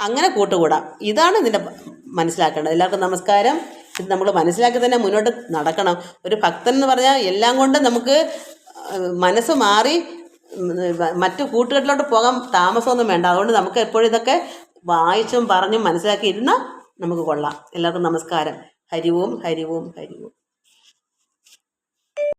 അങ്ങനെ കൂട്ടുകൂടാം. ഇതാണ് ഇതിന്റെ മനസ്സിലാക്കേണ്ടത്. എല്ലാവർക്കും നമസ്കാരം. ഇത് നമ്മൾ മനസ്സിലാക്കി തന്നെ മുന്നോട്ട് നടക്കണം. ഒരു ഭക്തൻ എന്ന് പറഞ്ഞാൽ എല്ലാം കൊണ്ടും നമുക്ക് മനസ്സ് മാറി മറ്റു കൂട്ടുകെട്ടിലോട്ട് പോകാൻ താമസമൊന്നും വേണ്ട. അതുകൊണ്ട് നമുക്ക് എപ്പോഴും ഇതൊക്കെ വായിച്ചും പറഞ്ഞും മനസ്സിലാക്കി ഇരുന്നാൽ നമുക്ക് കൊള്ളാം. എല്ലാവർക്കും നമസ്കാരം. ഹരിവും ഹരിവും ഹരിവും.